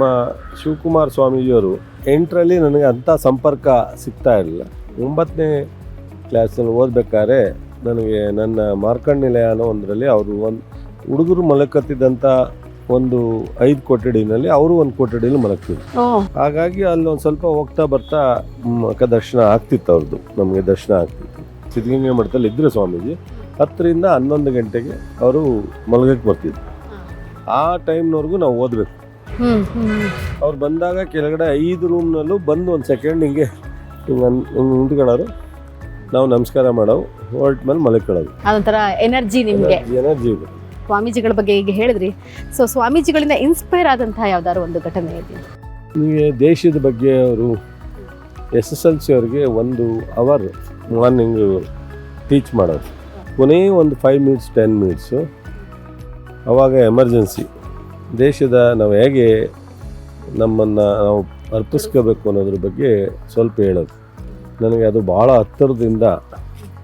ನಮ್ಮ ಶಿವಕುಮಾರ್ ಸ್ವಾಮೀಜಿಯವರು ಎಂಟರಲ್ಲಿ ನನಗೆ ಅಂಥ ಸಂಪರ್ಕ ಸಿಗ್ತಾ ಇರಲಿಲ್ಲ. ಒಂಬತ್ತನೇ ಕ್ಲಾಸಲ್ಲಿ ಓದಬೇಕಾದ್ರೆ ನನಗೆ ನನ್ನ ಮಾರ್ಕಂಡ್ ನಿಲಯ ಅನ್ನೋ ಒಂದರಲ್ಲಿ ಅವರು ಒಂದು ಹುಡುಗರು ಮಲಕತ್ತಿದ್ದಂಥ ಒಂದು ಐದು ಕೊಠಡಿನಲ್ಲಿ ಅವರು ಒಂದು ಕೊಠಡಿಯಲ್ಲಿ ಮಲಗ್ತಿದ್ರು. ಹಾಗಾಗಿ ಅಲ್ಲಿ ಒಂದು ಸ್ವಲ್ಪ ಹೋಗ್ತಾ ಬರ್ತಾ ಮುಖ ದರ್ಶನ ಆಗ್ತಿತ್ತು ಅವ್ರದ್ದು ನಮಗೆ ದರ್ಶನ ಆಗ್ತಿತ್ತು. ಸಿದ್ಧಗಂಗೆ ಮಠದಲ್ಲಿ ಇದ್ದರು ಸ್ವಾಮೀಜಿ. ಹತ್ತರಿಂದ ಹನ್ನೊಂದು ಗಂಟೆಗೆ ಅವರು ಮಲಗಕ್ಕೆ ಬರ್ತಿದ್ರು. ಆ ಟೈಮ್ನವರೆಗೂ ನಾವು ಓದಬೇಕು. ಅವ್ರು ಬಂದಾಗ ಕೆಳಗಡೆ ಐದು ರೂಮ್ನಲ್ಲೂ ಬಂದು ಒಂದು ಸೆಕೆಂಡ್ ಹಿಂಗೆ ಹಿಂಗೆ ಹಿಂಗೆ ನಿಂತ್ಕೊಳ್ಳೋರು. ನಾವು ನಮಸ್ಕಾರ ಮಾಡೋವು ಹೊರಟ ಮೇಲೆ ಮಲಕೊಳ್ಳೋದು ಅದೊಂಥರ ಎನರ್ಜಿ ನಿಮಗೆ. ಎನರ್ಜಿ ಇದೆ. ಸ್ವಾಮೀಜಿಗಳ ಬಗ್ಗೆ ಈಗ ಹೇಳಿದ್ರಿ. ಸೊ ಸ್ವಾಮೀಜಿಗಳಿಂದ ಇನ್ಸ್ಪೈರ್ ಆದಂತಹ ಯಾವ್ದಾದ್ರು ಒಂದು ಘಟನೆ ಇದೆ? ನಿಮಗೆ ದೇಶದ ಬಗ್ಗೆ ಅವರು ಎಸ್ ಎಸ್ ಎಲ್ ಸಿ ಅವ್ರಿಗೆ ಒಂದು ಅವರ್ ಮಾರ್ನಿಂಗ್ ಟೀಚ್ ಮಾಡೋದು ಕೊನೆಯ ಒಂದು ಫೈವ್ ಮಿನಿಟ್ಸ್ ಟೆನ್ ಮಿನಿಟ್ಸು ಅವಾಗ ಎಮರ್ಜೆನ್ಸಿ ದೇಶದ ನಾವು ಹೇಗೆ ನಮ್ಮನ್ನು ನಾವು ಅರ್ಪಿಸ್ಕೋಬೇಕು ಅನ್ನೋದ್ರ ಬಗ್ಗೆ ಸ್ವಲ್ಪ ಹೇಳೋದು. ನನಗೆ ಅದು ಭಾಳ ಹತ್ತಿರದಿಂದ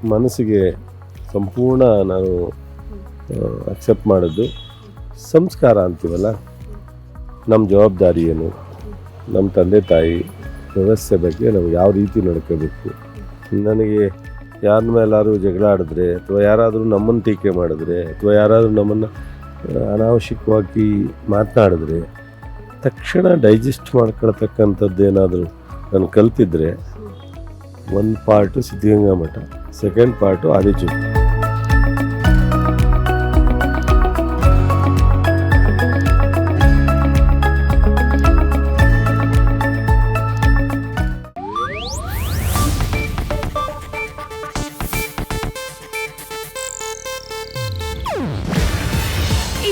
ಮನಸ್ಸಿಗೆ ಸಂಪೂರ್ಣ ನಾನು ಅಕ್ಸೆಪ್ಟ್ ಮಾಡಿದ್ದು. ಸಂಸ್ಕಾರ ಅಂತೀವಲ್ಲ? ನಮ್ಮ ಜವಾಬ್ದಾರಿ ಏನು ನಮ್ಮ ತಂದೆ ತಾಯಿ ವ್ಯವಸ್ಥೆ ಬಗ್ಗೆ ನಾವು ಯಾವ ರೀತಿ ನಡ್ಕೋಬೇಕು? ನನಗೆ ಯಾರ ಮೇಲಾದರೂ ಜಗಳ ಆಡಿದ್ರೆ ಅಥವಾ ಯಾರಾದರೂ ನಮ್ಮನ್ನು ಟೀಕೆ ಮಾಡಿದ್ರೆ ಅಥವಾ ಯಾರಾದರೂ ನಮ್ಮನ್ನು ಅನಾವಶ್ಯಕವಾಗಿ ಮಾತನಾಡಿದ್ರೆ ತಕ್ಷಣ ಡೈಜೆಸ್ಟ್ ಮಾಡ್ಕೊಳ್ತಕ್ಕಂಥದ್ದು ಏನಾದರೂ ನಾನು ಕಲ್ತಿದ್ರೆ ಒಂದು ಪಾರ್ಟು ಸಿದ್ಧಗಂಗಾ ಮಠ ಸೆಕೆಂಡ್ ಪಾರ್ಟು ಆದಿಚುಟ್ಟಿ